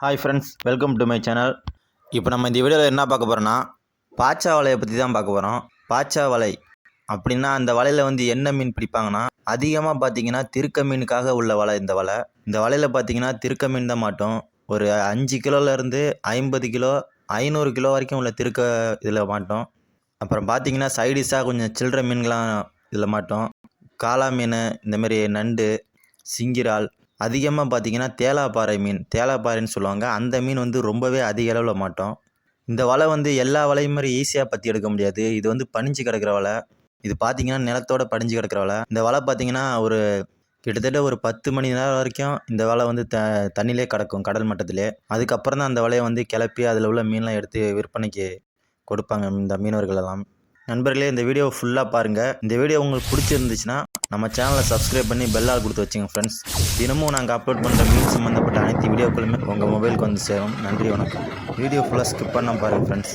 Hi friends welcome to my channel இப்போ நம்ம இந்த வீடியோவில் என்ன பார்க்க போகிறோன்னா பாச்சா வலையை பற்றி தான் பார்க்க போகிறோம் பாச்சா வலை அப்படின்னா அந்த வலையில் வந்து என்ன மீன் பிடிப்பாங்கன்னா அதிகமாக பார்த்தீங்கன்னா திருக்க மீனுக்காக உள்ள வலை இந்த வலை. இந்த வலையில் பார்த்தீங்கன்னா திருக்க மீன் தான் மாட்டோம். ஒரு அஞ்சு கிலோலேருந்து ஐம்பது கிலோ ஐநூறு கிலோ வரைக்கும் உள்ள திருக்க இதில் மாட்டோம். அப்புறம் பார்த்தீங்கன்னா சைடிஷாக கொஞ்சம் சில்லற மீன்கள்லாம் இதில் மாட்டோம். காளா மீன் இந்தமாரி நண்டு சிங்கிரால் அதிகமாக பார்த்தீங்கன்னா தேலாப்பாறை மீன் தேலாப்பாறைன்னு சொல்லுவாங்க. அந்த மீன் வந்து ரொம்பவே அதிக அளவில் மாட்டோம். இந்த வலை வந்து எல்லா வலையும் மாதிரி ஈஸியாக பற்றி எடுக்க முடியாது. இது வந்து பனிஞ்சு கிடக்கிற வலை. இது பார்த்தீங்கன்னா நிலத்தோட படிஞ்சு கிடக்கிற வலை. இந்த வலை பார்த்தீங்கன்னா ஒரு கிட்டத்தட்ட ஒரு பத்து மணி நேரம் வரைக்கும் இந்த வலை வந்து த தண்ணியிலே கிடக்கும் கடல் மட்டத்திலே. அதுக்கப்புறம் தான் அந்த வலையை வந்து கிளப்பி அதில் உள்ள மீன்லாம் எடுத்து விற்பனைக்கு கொடுப்பாங்க இந்த மீனவர்கள் எல்லாம். நண்பர்களே இந்த வீடியோ ஃபுல்லாக பாருங்கள் இந்த வீடியோ உங்களுக்கு பிடிச்சிருந்துச்சுன்னா நம்ம சேனலை சப்ஸ்கிரைப் பண்ணி பெல்லால் கொடுத்து வச்சுங்க ஃப்ரெண்ட்ஸ் தினமும் நாங்கள் அப்லோட் பண்ணுற மீன் சம்மந்தப்பட்ட அனைத்து வீடியோக்களுமே உங்கள் மொபைலுக்கு வந்து சேரும். நன்றி வணக்கம். வீடியோ ஃபுல்லாக ஸ்கிப் பண்ண பாருங்கள் ஃப்ரெண்ட்ஸ்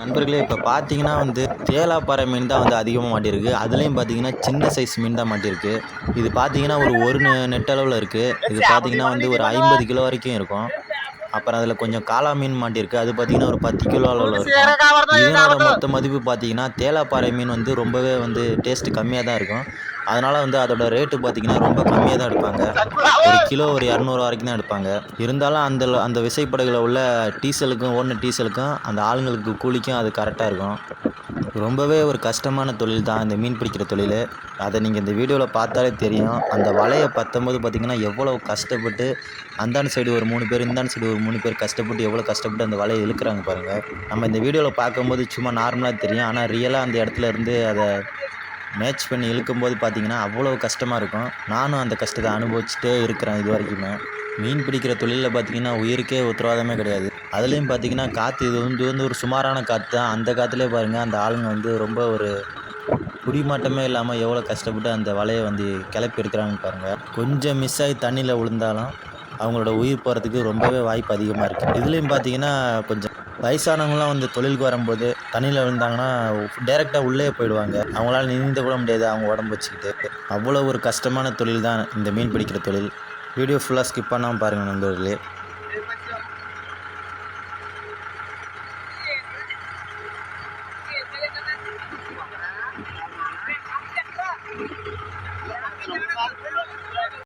நண்பர்களே இப்போ பார்த்தீங்கன்னா வந்து தேலாப்பாறை மீன் தான் வந்து அதிகமாக மாட்டியிருக்கு அதுலேயும் பார்த்தீங்கன்னா சின்ன சைஸ் மீன் தான் மாட்டியிருக்கு இது பார்த்தீங்கன்னா ஒரு ஒரு நெட்டளவில் இருக்குது இது பார்த்தீங்கன்னா வந்து ஒரு ஐம்பது கிலோ வரைக்கும் இருக்கும். அப்புறம் அதில் கொஞ்சம் காளா மீன் மாட்டியிருக்கு அது பார்த்தீங்கன்னா ஒரு பத்து கிலோ அளவில் இருக்கும். இதனோட மொத்த மதிப்பு பார்த்தீங்கன்னா தேலாப்பாறை மீன் வந்து ரொம்பவே வந்து டேஸ்ட்டு கம்மியாக தான் இருக்கும். அதனால் வந்து அதோட ரேட்டு பார்த்தீங்கன்னா ரொம்ப கம்மியாக தான் எடுப்பாங்க. ஒரு கிலோ ஒரு இரநூறு வரைக்கும் தான் எடுப்பாங்க. இருந்தாலும் அந்த அந்த விசைப்படகில் உள்ள டீசலுக்கும் ஓடின டீசலுக்கும் அந்த ஆளுங்களுக்கு கூலிக்கும் அது கரெக்டாக இருக்கும். ரொம்பவே ஒரு கஷ்டமான தொழில் தான் இந்த மீன் பிடிக்கிற தொழில். அதை நீங்கள் இந்த வீடியோவில் பார்த்தாலே தெரியும். அந்த வலையை பத்தொம்போது பார்த்தீங்கன்னா எவ்வளோ கஷ்டப்பட்டு அந்தாண்ட சைடு ஒரு மூணு பேர் இந்தாண்ட சைடு ஒரு மூணு பேர் கஷ்டப்பட்டு எவ்வளோ கஷ்டப்பட்டு அந்த வலையை இழுக்கிறாங்க பாருங்கள் நம்ம இந்த வீடியோவில் பார்க்கும்போது சும்மா நார்மலாக தெரியும். ஆனால் ரியலாக அந்த இடத்துல இருந்து அதை மேட்ச் பண்ணி இழுக்கும்போது பார்த்தீங்கன்னா அவ்வளோ கஷ்டமாக இருக்கும். நானும் அந்த கஷ்டத்தை அனுபவிச்சுட்டே இருக்கிறேன் இது வரைக்குமே. மீன் பிடிக்கிற தொழிலில் பார்த்தீங்கன்னா உயிருக்கே உத்தரவாதமே கிடையாது. அதுலேயும் பார்த்தீங்கன்னா காற்று இது வந்து வந்து ஒரு சுமாரான காற்று தான். அந்த காற்றுலேயே பாருங்கள் அந்த ஆளுங்க வந்து ரொம்ப ஒரு குடிமாட்டமே இல்லாமல் எவ்வளோ கஷ்டப்பட்டு அந்த வலையை வந்து கிளப்பி இருக்கிறாங்கன்னு பாருங்கள் கொஞ்சம் மிஸ் ஆகி தண்ணியில் விழுந்தாலும் அவங்களோட உயிர் போகிறதுக்கு ரொம்பவே வாய்ப்பு அதிகமாக இருக்குது இதுலேயும் பார்த்தீங்கன்னா கொஞ்சம் வயசானவங்களாம் வந்து தொழிலுக்கு வரும்போது தண்ணியில் விழுந்தாங்கன்னா டேரெக்டாக உள்ளே போயிடுவாங்க. அவங்களால நீந்த கூட முடியாது அவங்க உடம்பு வச்சுக்கிட்டு. அவ்வளோ ஒரு கஷ்டமான தொழில் தான் இந்த மீன் பிடிக்கிற தொழில். வீடியோ ஃபுல்லாக ஸ்கிப் பண்ணாமல் பாருங்கள் நண்பர்களே.